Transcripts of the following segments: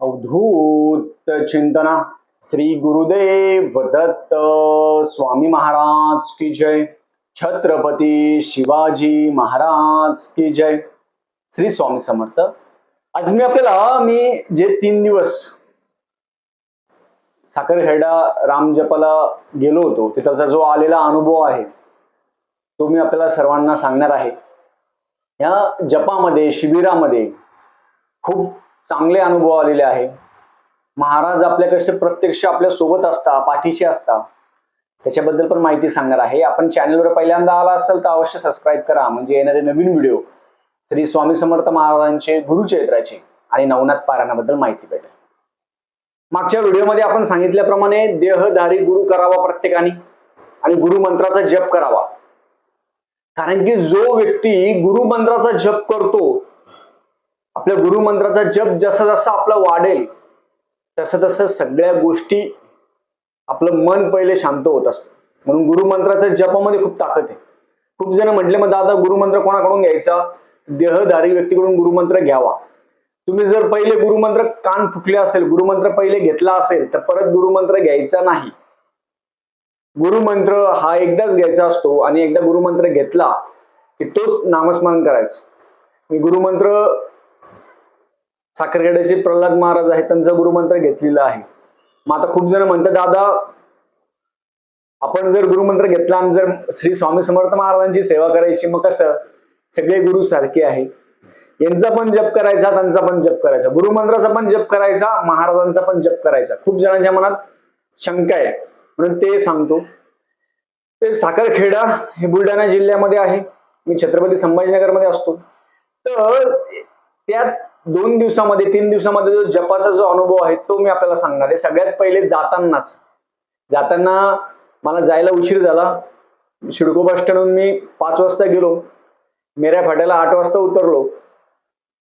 अवधूत चिंतना। श्री गुरुदेव दत्त स्वामी महाराज की जय। छत्रपती शिवाजी महाराज की जय। श्री स्वामी समर्थ। आज मी आपल्याला मी जे तीन दिवस साखरखेडा रामजपाला गेलो होतो तिथलचा जो आलेला अनुभव आहे तो मी आपल्याला सर्वांना सांगणार आहे. या जपामध्ये शिबिरामध्ये खूप चांगले अनुभव आलेले आहे. महाराज आपल्या कसे प्रत्यक्ष आपल्यासोबत असता पाठीशी असता. त्याच्याबद्दल पण माहिती सांगणार आहे. आपण चॅनलवर पहिल्यांदा आला असेल तर अवश्य सबस्क्राईब करा. म्हणजे येणारे नवीन व्हिडिओ श्री स्वामी समर्थ महाराजांचे गुरुचरित्राचे आणि नवनाथ पारायणाबद्दल माहिती भेटेल. मागच्या व्हिडिओमध्ये आपण सांगितल्याप्रमाणे देहधारी गुरु करावा प्रत्येकाने आणि गुरुमंत्राचा जप करावा. कारण की जो व्यक्ती गुरुमंत्राचा जप करतो आपल्या गुरुमंत्राचा जप जसा जसा आपला वाढेल तसं तसं सगळ्या गोष्टी आपलं मन पहिले शांत होत असतं. म्हणून गुरुमंत्राच्या जपामध्ये खूप ताकद आहे. खूप जण म्हटले मग दादा गुरुमंत्र कोणाकडून घ्यायचा? देहधारी व्यक्तीकडून गुरुमंत्र घ्यावा. तुम्ही जर पहिले गुरुमंत्र कान फुटले असेल गुरुमंत्र पहिले घेतला असेल तर परत गुरुमंत्र घ्यायचा नाही. गुरुमंत्र हा एकदाच घ्यायचा असतो आणि एकदा गुरुमंत्र घेतला की तोच नामस्मरण करायचं. मी गुरुमंत्र साखरखेड्याचे प्रल्हाद महाराज आहेत त्यांचं गुरुमंत्र घेतलेलं आहे. मग आता खूप जण म्हणतात दादा आपण जर गुरुमंत्र घेतला आणि जर श्री स्वामी समर्थ महाराजांची सेवा करायची मग कसं? सगळे गुरु सारखे आहे यांचा पण जप करायचा त्यांचा पण जप करायचा. गुरुमंत्राचा पण जप करायचा महाराजांचा पण जप करायचा. खूप जणांच्या मनात शंका आहे म्हणून ते सांगतो. ते साखरखेडा हे बुलढाणा जिल्ह्यामध्ये आहे. मी छत्रपती संभाजीनगरमध्ये असतो. तर त्यात दोन दिवसामध्ये तीन दिवसामध्ये जो जपाचा जो अनुभव आहे तो मी आपल्याला सांगणार आहे. सगळ्यात पहिले जातानाच. जाताना मला जायला उशीर झाला. शिडको बस स्टँडहून मी पाच वाजता गेलो. मेऱ्या फाट्याला आठ वाजता उतरलो.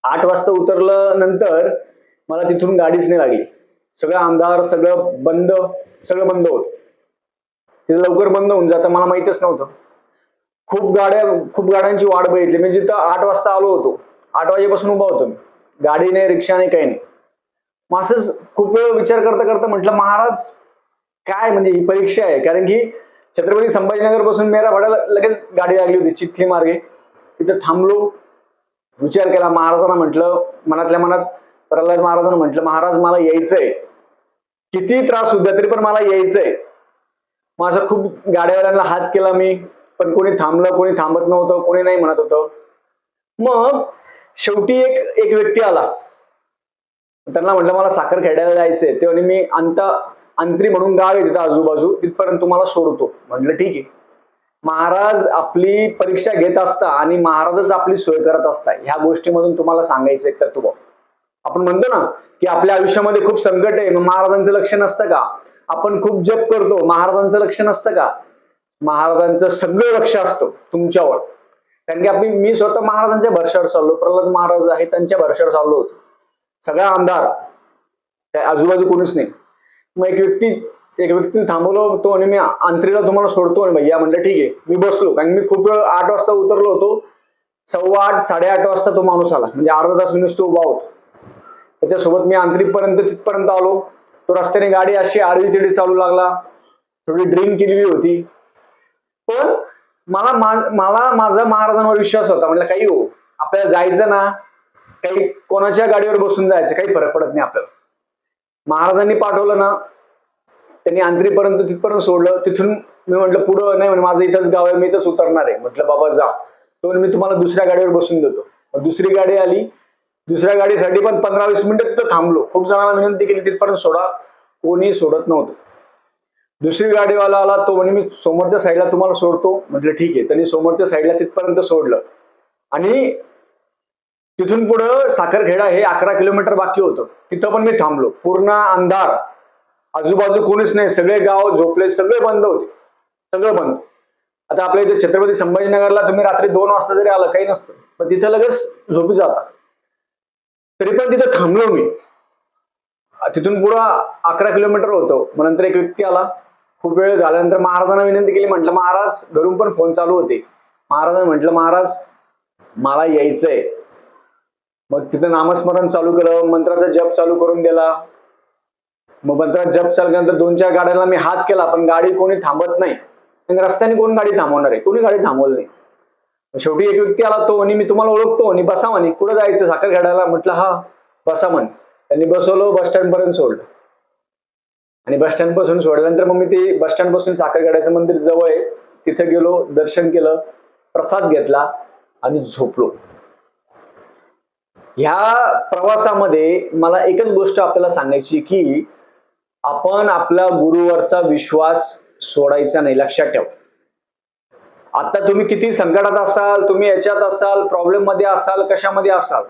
आठ वाजता उतरलं नंतर मला तिथून गाडीच नाही लागली. सगळं अंधार सगळं बंद सगळं बंद होत. तिथं लवकर बंद होऊन जातं मला माहितच नव्हतं. खूप गाड्या खूप गाड्यांची वाट बघितली. मी जिथं आठ वाजता आलो होतो आठ वाजेपासून उभा होतो मी. गाडी नाही रिक्षा नाही काही नाही. मग असंच खूप वेळ विचार करता करता म्हटलं महाराज काय म्हणजे ही परीक्षा आहे? कारण की छत्रपती संभाजीनगरपासून मेरा भाड्याला लगेच गाडी लागली होती चिखली मार्गे. तिथं थांबलो विचार केला महाराजांना म्हटलं मनातल्या मनात प्रल्हाद महाराजांना म्हटलं महाराज मला यायचंय. किती त्रास सुद्धा तरी पण मला यायचंय. मग असं खूप गाड्यावाल्यांना हात केला मी पण कोणी थांबलं कोणी थांबत नव्हतं कोणी नाही म्हणत होतं. मग शेवटी एक एक व्यक्ती आला. त्यांना म्हटलं मला साखर खेळायला जायचंय. तेव्हा मी अंत अंतरी म्हणून गाव आहे तिथं आजूबाजू. तिथपर्यंत तुम्हाला सोडतो म्हटलं ठीक आहे. महाराज आपली परीक्षा घेत असता आणि महाराजच आपली सोय करत असता ह्या गोष्टीमधून तुम्हाला सांगायचं एक तत्व. आपण म्हणतो ना की आपल्या आयुष्यामध्ये खूप संकट आहे मग महाराजांचं लक्ष नसतं का? आपण खूप जप करतो महाराजांचं लक्ष नसतं का? महाराजांचं सगळं लक्ष असतं तुमच्यावर. कारण की आपली मी स्वतः महाराजांच्या भरशावर चाललो. प्रल्हाद महाराज आहे त्यांच्या भरशावर चाललो होतो. सगळा अंधार त्या आजूबाजू कोणीच नाही. मग एक व्यक्ती एक व्यक्ती थांबवलो होतो आणि मी अंतरीला तुम्हाला सोडतो आणि भैया म्हणलं ठीक आहे. मी बसलो. कारण मी खूप वेळ आठ वाजता उतरलो होतो. सव्वा आठ साडेआठ वाजता तो माणूस आला. म्हणजे अर्धा तास मी तो उभा होतो. त्याच्यासोबत मी आंतरीपर्यंत तिथपर्यंत आलो. तो रस्त्याने गाडी अशी आडवी तिडी चालू लागला. थोडी ड्रिंक केलेली होती. पण मला मला माझा महाराजांवर विश्वास होता. म्हटलं काही हो आपल्याला जायचं ना काही कोणाच्या गाडीवर बसून जायचं काही फरक पडत नाही आपल्याला. महाराजांनी पाठवलं ना त्यांनी आंतरीपर्यंत तिथपर्यंत सोडलं. तिथून मी म्हटलं पुढं नाही म्हणजे माझं इथंच गाव आहे मी इथंच उतरणार आहे. म्हटलं बाबा जा. तो मी तुम्हाला दुसऱ्या गाडीवर बसून देतो. दुसरी गाडी आली. दुसऱ्या गाडीसाठी पण पंधरा वीस मिनिटं तिथं थांबलो. खूप जणांना विनंती केली तिथपर्यंत सोडा. कोणी सोडत नव्हतं. दुसरी गाडीवाला आला तो म्हणे मी समोरच्या साईडला तुम्हाला सोडतो. म्हटलं ठीक आहे. त्यांनी समोरच्या साईडला तिथपर्यंत सोडलं. आणि तिथून पुढं साखरखेडा हे अकरा किलोमीटर बाकी होतं. तिथं पण मी थांबलो. पूर्ण अंधार. आजूबाजू कोणीच नाही. सगळे गाव झोपले. सगळे बंद होते. सगळं बंद. आता आपल्या इथे छत्रपती संभाजीनगरला तुम्ही रात्री दोन वाजता जरी आलं काही नसतं. पण तिथं लगेच झोपी जाता. तरी पण तिथं थांबलो मी. तिथून पुढं अकरा किलोमीटर होतं. मग नंतर एक व्यक्ती आला. खूप वेळ झाल्यानंतर महाराजांना विनंती केली. म्हटलं महाराज घरून पण फोन चालू होते. महाराजांनी म्हटलं महाराज मला यायचंय. मग तिथं नामस्मरण चालू केलं मंत्राचा जप चालू करून दिला. मग मंत्राचा जप चालू केल्यानंतर दोन चार गाड्यांना मी हात केला पण गाडी कोणी थांबत नाही. आणि रस्त्याने कोण गाडी थांबवणार आहे? कोणी गाडी थांबवली नाही. शेवटी एक व्यक्ती आला तो आणि मी तुम्हाला ओळखतो. आणि बसा म्हणे कुठं जायचं? साखर गाड्याला म्हटलं हा बसा म्हणे. त्यांनी बसवलं बस स्टँड पर्यंत सोडलं. आणि बस स्टँडपासून सोडल्यानंतर मग मी ते बस स्टँडपासून साखरगडाचं मंदिर जवळ आहे तिथे गेलो दर्शन केलं प्रसाद घेतला आणि झोपलो. ह्या प्रवासामध्ये मला एकच गोष्ट आपल्याला सांगायची की आपण आपल्या गुरुवरचा विश्वास सोडायचा नाही लक्षात ठेवा. आता तुम्ही किती संकटात असाल तुम्ही याच्यात असाल प्रॉब्लेममध्ये असाल कशामध्ये असाल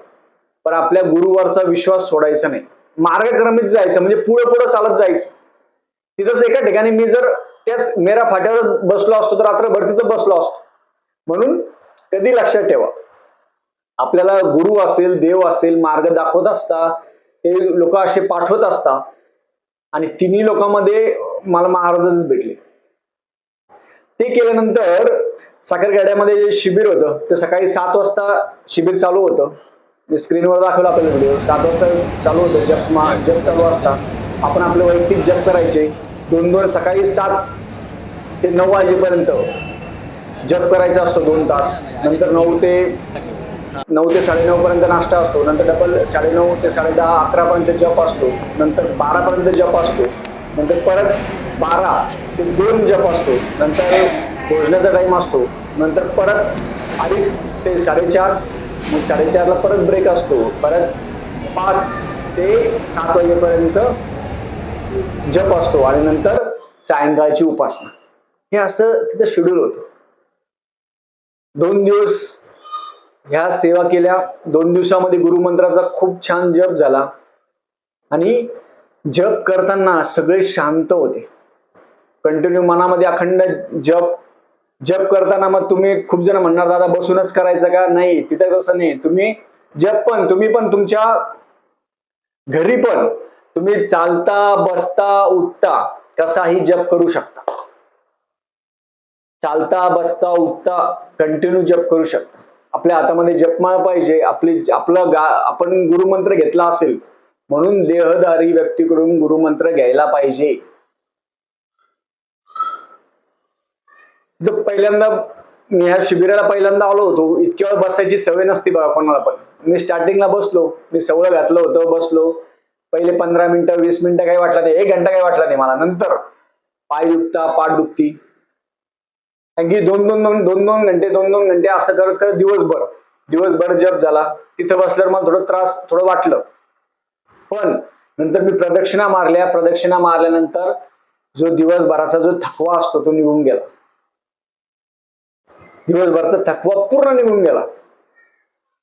पण आपल्या गुरुवरचा विश्वास सोडायचा नाही. मार्गक्रमित जायचं म्हणजे पुढे पुढे चालत जायचं. तिथंच एका ठिकाणी मी जर त्याच मेरा फाट्यावर बसलो असतो तर रात्रभर तिथं बसलो असतो. म्हणून कधी लक्षात ठेवा आपल्याला गुरु असेल देव असेल मार्ग दाखवत असता ते लोक असे पाठवत असतात आणि तिन्ही लोकांमध्ये मला महाराजच भेटले. ते केल्यानंतर साखरगाड्यामध्ये जे शिबिर होतं ते सकाळी सात वाजता शिबिर चालू होतं. जे स्क्रीनवर दाखवलं आपल्याला व्हिडिओ. सात वाजता चालू होतं जप मा जप चालू असता. आपण आपले वैयक्तिक जप करायचे. दोन दोन सकाळी सात ते नऊ वाजेपर्यंत जप करायचा असतो दोन तास. नंतर नऊ ते नऊ ते साडेनऊ पर्यंत नाश्ता असतो. नंतर डबल साडेनऊ ते साडेदहा अकरा पर्यंत जप असतो. नंतर बारा पर्यंत जप असतो. नंतर परत बारा ते दोन जप असतो. नंतर भोजनाचा टाइम असतो. नंतर परत अडीच ते साडेचार मग साडेचारला परत ब्रेक असतो. परत पाच ते सात वाजेपर्यंत जप असतो आणि नंतर सायंकाळची उपासना. हे असं तिथं शेड्यूल होतं. दोन दिवस ह्या सेवा केल्या. दोन दिवसामध्ये गुरुमंत्राचा खूप छान जप झाला. आणि जप करताना सगळे शांत होते. कंटिन्यू मनामध्ये अखंड जप जप करताना मग तुम्ही खूप जण म्हणणार दादा बसूनच करायचं का? नाही तिथं तसं नाही. तुम्ही जप पण तुम्ही पण तुमच्या घरी पण तुम्ही चालता बसता उठता कसाही जप करू शकता. चालता बसता उठता कंटिन्यू जप करू शकता. आपल्या हातामध्ये जपमाळ पाहिजे आपली आपलं गा आपण गुरुमंत्र घेतला असेल म्हणून देहधारी व्यक्तीकडून गुरुमंत्र घ्यायला पाहिजे. पहिल्यांदा मी ह्या शिबिराला पहिल्यांदा आलो होतो इतक्या वेळ बसायची सवय नसती बघा कोणाला पण. मी स्टार्टिंगला बसलो मी सवय घातलं होतं बसलो. पहिले पंधरा मिनिटं वीस मिनिटं काही वाटलं नाही. एक घंटा काही वाटला नाही मला. नंतर पाय दुखता पाठ दुखती. कारण की दोन दोन दोन दोन दोन घंटे दोन दोन घंटे असं करत करत दिवसभर दिवसभर जप झाला. तिथं बसल्यावर मला थोडं त्रास थोडं वाटलं. पण नंतर मी प्रदक्षिणा मारल्या. प्रदक्षिणा मारल्यानंतर जो दिवसभराचा जो थकवा असतो तो निघून गेला. दिवसभरचा थकवा पूर्ण निघून गेला.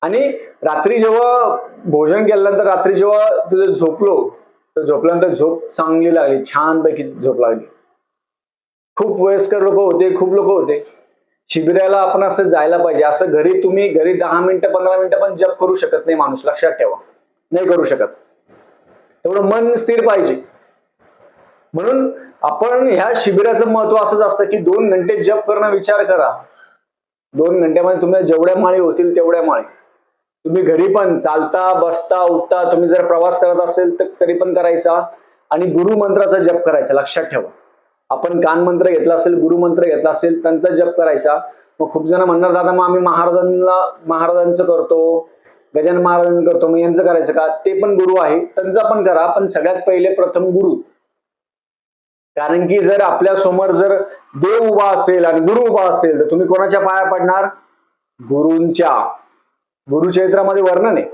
आणि रात्री जेव्हा भोजन केल्यानंतर रात्री जेव्हा तुझं झोपलो तर झोपल्यानंतर झोप चांगली लागली छानपैकी झोप लागली. खूप वयस्कर लोक होते खूप लोक होते. शिबिराला आपण असं जायला पाहिजे. असं घरी तुम्ही घरी दहा मिनिटं पंधरा मिनिटं पण जप करू शकत नाही माणूस लक्षात ठेवा. नाही करू शकत. तेवढं मन स्थिर पाहिजे. म्हणून आपण ह्या शिबिराचं महत्त्व असंच असतं की दोन घंटे जप करणं विचार करा. दोन घंट्यामध्ये तुम्हाला जेवढ्या माळी होतील तेवढ्या माळी. तुम्ही घरी पण चालता बसता उठता तुम्ही जर प्रवास करत असेल तर तरी पण करायचा. आणि गुरु मंत्राचा जप करायचा लक्षात ठेवा. आपण कान मंत्र घेतला असेल गुरुमंत्र घेतला असेल त्यांचा जप करायचा. मग खूप जण म्हणणार दादा मग आम्ही महाराजांना महाराजांचं करतो गजानन महाराजांचं करतो मग यांचं करायचं का? ते पण गुरु आहे त्यांचा पण करा पण सगळ्यात पहिले प्रथम गुरु. कारण की जर आपल्यासमोर जर देव उभा असेल आणि गुरु उभा असेल तर तुम्ही कोणाच्या पाया पडणार? गुरूंच्या. गुरुचरित्रामध्ये वर्णन आहे.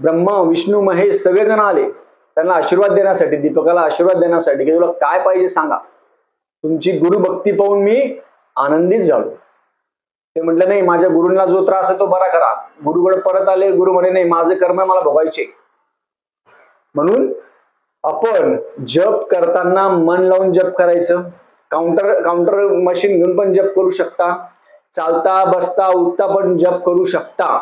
ब्रह्मा विष्णू महेश सगळेजण आले. त्यांना आशीर्वाद देण्यासाठी दीपकाला आशीर्वाद देण्यासाठी. की तुला काय पाहिजे सांगा. तुमची गुरुभक्ती पाहून मी आनंदित झालो. ते म्हटलं नाही माझ्या गुरुंना जो त्रास आहे तो बरा करा. गुरुकडे परत आले. गुरु म्हणे नाही माझे कर्म मला भोगायचे. म्हणून आपण जप करताना मन लावून जप करायचं. काउंटर काउंटर मशीन घेऊन पण जप करू शकता. चालता बसता उठता पण जप करू शकता.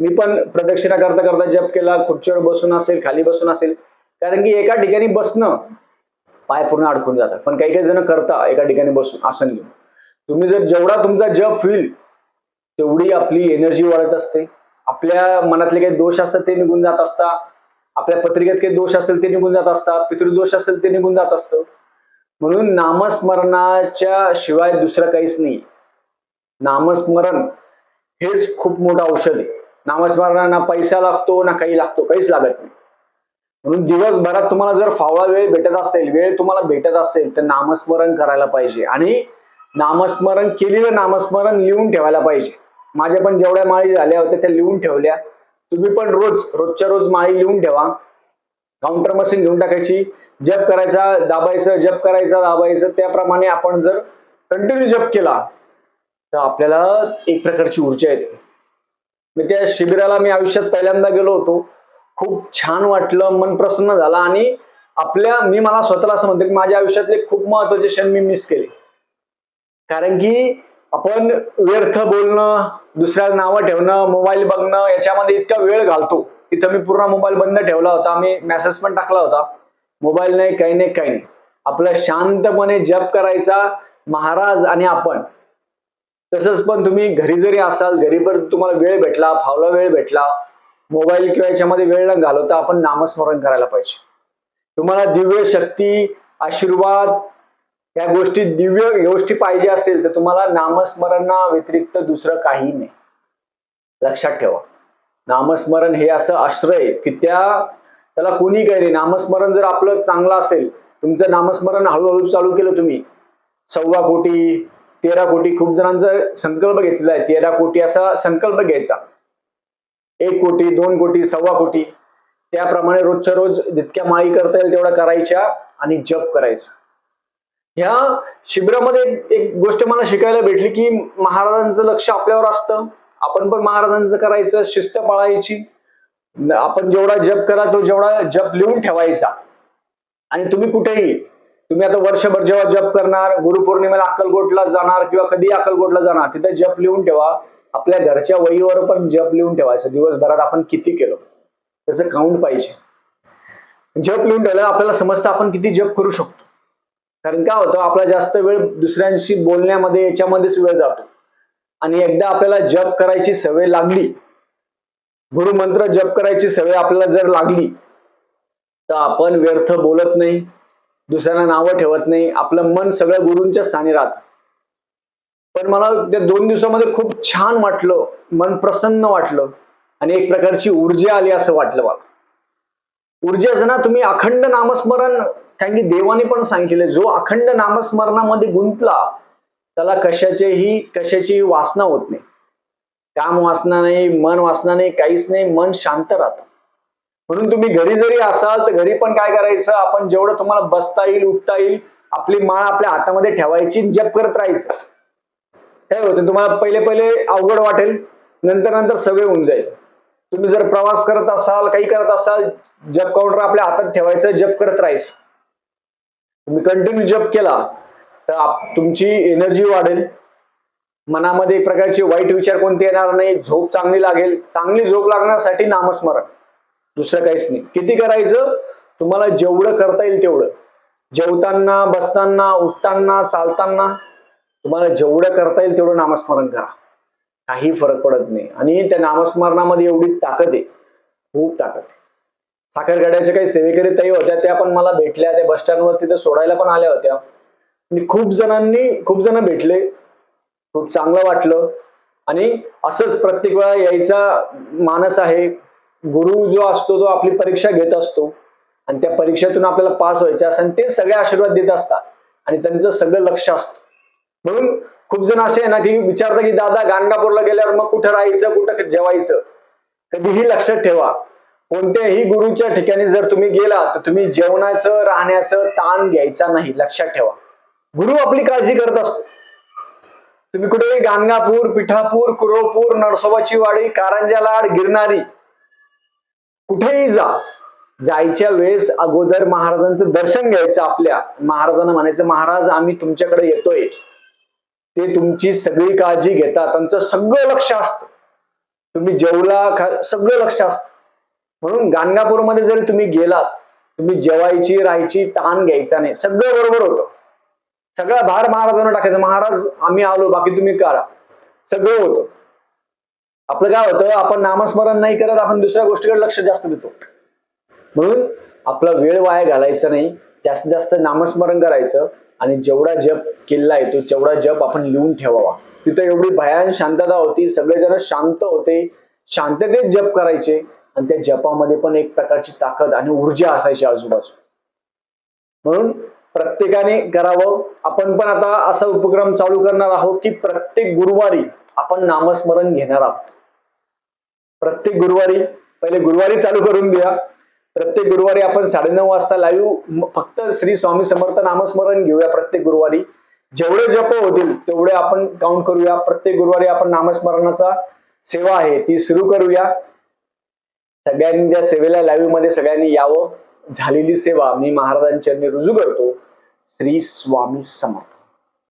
मी पण प्रदक्षिणा करता करता जप केला खुर्चीवर बसून असेल खाली बसून असेल. कारण की एका ठिकाणी बसणं पाय पूर्ण अडकून जातात. पण काही काही जण करता एका ठिकाणी बसून आसन घेऊन. तुम्ही जर जेवढा तुमचा जप होईल तेवढी आपली एनर्जी वाढत असते. आपल्या मनातले काही दोष असतात ते निघून जात असतात. आपल्या पत्रिकेत काही दोष असेल ते निघून जात असतात. पितृदोष असेल ते निघून जात असतं. म्हणून नामस्मरणाच्या शिवाय दुसरं काहीच नाही नामस्मरण हेच खूप मोठं औषध आहे. नामस्मरणाला ना पैसा लागतो ना काही लागतो काहीच लागत नाही. म्हणून दिवसभरात तुम्हाला जर फावळा वेळ भेटत असेल वेळ तुम्हाला भेटत असेल तर नामस्मरण करायला पाहिजे. आणि नामस्मरण केलेलं नामस्मरण लिहून ठेवायला पाहिजे. माझ्या पण जेवढ्या माळी झाल्या होत्या त्या लिहून ठेवल्या. तुम्ही पण रोज रोजच्या रोज माळी लिहून ठेवा. काउंटर मशीन घेऊन टाकायची जप करायचा दाबायचं जप करायचा दाबायचं त्याप्रमाणे आपण जर कंटिन्यू जप केला तर आपल्याला एक प्रकारची ऊर्जा येते. मी त्या शिबिराला मी आयुष्यात पहिल्यांदा गेलो होतो. खूप छान वाटलं मन प्रसन्न झालं आणि आपल्या मी मला स्वतःला असं म्हणतो की माझ्या आयुष्यातले खूप महत्त्वाचे क्षण मी मिस केले. कारण की आपण व्यर्थ बोलणं दुसऱ्या नावं ठेवणं मोबाईल बघणं याच्यामध्ये इतका वेळ घालतो. तिथं मी पूर्ण मोबाईल बंद ठेवला होता मी मेसेज पण टाकला होता. मोबाईल नाही काही नाही काही नाही. आपलं शांतपणे जप करायचा महाराज आणि आपण. तसंच पण तुम्ही घरी जरी असाल घरी पण तुम्हाला वेळ भेटला फावला वेळ भेटला मोबाईल किंवा याच्यामध्ये वेळ न घालवता आपण नामस्मरण करायला पाहिजे. तुम्हाला दिव्य शक्ती आशीर्वाद या गोष्टी दिव्य गोष्टी पाहिजे असेल तर तुम्हाला नामस्मरणा व्यतिरिक्त दुसरं काही नाही. लक्षात ठेवा. नामस्मरण हे असं आश्रय की त्या त्याला कोणी काही नाही. नामस्मरण जर आपलं चांगलं असेल तुमचं नामस्मरण हळूहळू चालू केलं तुम्ही सव्वा कोटी तेरा कोटी खूप जणांचा संकल्प घेतलेला आहे. तेरा कोटी असा संकल्प घ्यायचा. एक कोटी दोन कोटी सव्वा कोटी. त्याप्रमाणे रोजच्या रोज जितक्या माळी करता येईल तेवढा करायच्या आणि जप करायचा. ह्या शिबिरामध्ये एक- गोष्ट मला शिकायला भेटली की महाराजांचं लक्ष आपल्यावर असतं. आपण पण महाराजांचं करायचं शिस्त पाळायची. आपण जेवढा जप करा तो जेवढा जप लिहून ठेवायचा. आणि तुम्ही कुठेही तुम्ही आता वर्षभर जेव्हा जप करणार गुरुपौर्णिमेला अक्कलकोटला जाणार किंवा कधी अक्कलकोटला जाणार तिथे जप लिहून ठेवा. आपल्या घरच्या वहीवर पण जप लिहून ठेवायचं. दिवसभरात आपण किती केलं? त्याचं काउंट पाहिजे. जप लिहून ठेवलं आपल्याला समजतं आपण किती जप करू शकतो. कारण काय होतं आपला जास्त वेळ दुसऱ्यांशी बोलण्यामध्ये याच्यामध्येच वेळ जातो. आणि एकदा आपल्याला जप करायची सवय लागली गुरुमंत्र जप करायची सवय आपल्याला जर लागली तर आपण व्यर्थ बोलत नाही. दुसऱ्यांना नावं ठेवत नाही. आपलं मन सगळं गुरूंच्या स्थानी राहतं. पण मला त्या दोन दिवसामध्ये खूप छान वाटलं. मन प्रसन्न वाटलं. आणि एक प्रकारची ऊर्जा आली असं वाटलं मला. ऊर्जा ना तुम्ही अखंड नामस्मरण कारण की देवाने पण सांगितले जो अखंड नामस्मरणामध्ये गुंतला त्याला कशाचेही कशाचीही वासना होत नाही. काम वासना नाही मन वासना नाही काहीच नाही मन शांत राहतं. म्हणून तुम्ही घरी जरी असाल तर घरी पण काय करायचं? आपण जेवढं तुम्हाला बसता येईल उठता येईल आपली माळ आपल्या हातामध्ये ठेवायची आणि जप करत राहायचं. काय होतं? तुम्हाला पहिले पहिले अवघड वाटेल. नंतर नंतर सवय होऊन जाईल. तुम्ही जर प्रवास करत असाल काही करत असाल जप काउंटर आपल्या हातात ठेवायचं जप करत राहायचं. तुम्ही कंटिन्यू जप केला तर तुमची एनर्जी वाढेल. मनामध्ये एक प्रकारचे वाईट विचार कोणते येणार नाही. झोप चांगली लागेल. चांगली झोप लागण्यासाठी नामस्मरण. दुसरं काहीच नाही. किती करायचं? तुम्हाला जेवढं करता येईल तेवढं. जेवताना बसताना उठताना चालताना तुम्हाला जेवढं करता येईल तेवढं नामस्मरण करा. काही फरक पडत नाही. आणि त्या नामस्मरणामध्ये एवढी ताकद आहे. खूप ताकद आहे. साखरगाड्याच्या काही सेवेकरी ताई होत्या त्या पण मला भेटल्या. त्या बस स्टँडवर तिथे सोडायला पण आल्या होत्या. आणि खूप जणांनी खूप जण भेटले. खूप चांगलं वाटलं. आणि असंच प्रत्येक वेळा यायचा मानस आहे. गुरु जो असतो तो आपली परीक्षा घेत असतो. आणि त्या परीक्षेतून आपल्याला पास व्हायचे असं आणि ते सगळे आशीर्वाद देत असतात. आणि त्यांचं सगळं लक्ष असतं. म्हणून खूप जण असे आहे ना की विचारतात की दादा गाणगापूरला गेल्यावर मग कुठं राहायचं कुठं जेवायचं? कधीही लक्षात ठेवा. कोणत्याही गुरुच्या ठिकाणी जर तुम्ही गेला तर तुम्ही जेवणाचं राहण्याचं ताण घ्यायचा नाही. लक्षात ठेवा. गुरु आपली काळजी करत असतो. तुम्ही कुठे गाणगापूर पिठापूर कुरोपूर नरसोबाची वाडी कारंजा लाड गिरणारी कुठेही जा. जायच्या वेळेस अगोदर महाराजांचं दर्शन घ्यायचं आपल्या. महाराजांना म्हणायचं महाराज आम्ही तुमच्याकडे येतोय. ते तुमची सगळी काळजी घेतात. त्यांचं सगळं लक्ष असतं. तुम्ही जेवला खा- सगळं लक्ष असतं. म्हणून गाणगापूरमध्ये जरी तुम्ही गेलात तुम्ही जेवायची राहायची ताण घ्यायचा नाही. सगळं बरोबर होतं. सगळा भार महाराजांना टाकायचा. महाराज आम्ही आलो बाकी तुम्ही करा. सगळं होतं. आपलं काय होतं आपण नामस्मरण नाही करत आपण दुसऱ्या गोष्टीकडे लक्ष जास्त देतो. म्हणून आपला वेळ वाया घालायचा नाही जास्तीत जास्त नामस्मरण करायचं आणि जेवढा जप केलाय तो तेवढा जप आपण लिहून ठेवावा. तिथं एवढी भयान शांतता होती सगळेजण शांत होते शांततेत जप करायचे आणि त्या जपामध्ये पण एक प्रकारची ताकद आणि ऊर्जा असायची आजूबाजू. म्हणून प्रत्येकाने करावं. आपण पण आता असा उपक्रम चालू करणार आहोत की प्रत्येक गुरुवारी आपण नामस्मरण घेणार आहोत. प्रत्येक गुरुवारी पहिले गुरुवारी चालू करून द्या प्रत्येक गुरुवारी आपण साडेनऊ वाजता लाईव्ह फक्त श्री स्वामी समर्थ नामस्मरण घेऊया प्रत्येक गुरुवारी. जेवढे जप होतील तेवढे आपण काउंट करूया. प्रत्येक गुरुवारी आपण नामस्मरणाचा सेवा आहे ती सुरू करूया. सगळ्यांनी त्या सेवेला लाईव्हमध्ये सगळ्यांनी यावं झालेली सेवा मी महाराजांच्या रुजू करतो. श्री स्वामी समर्थ.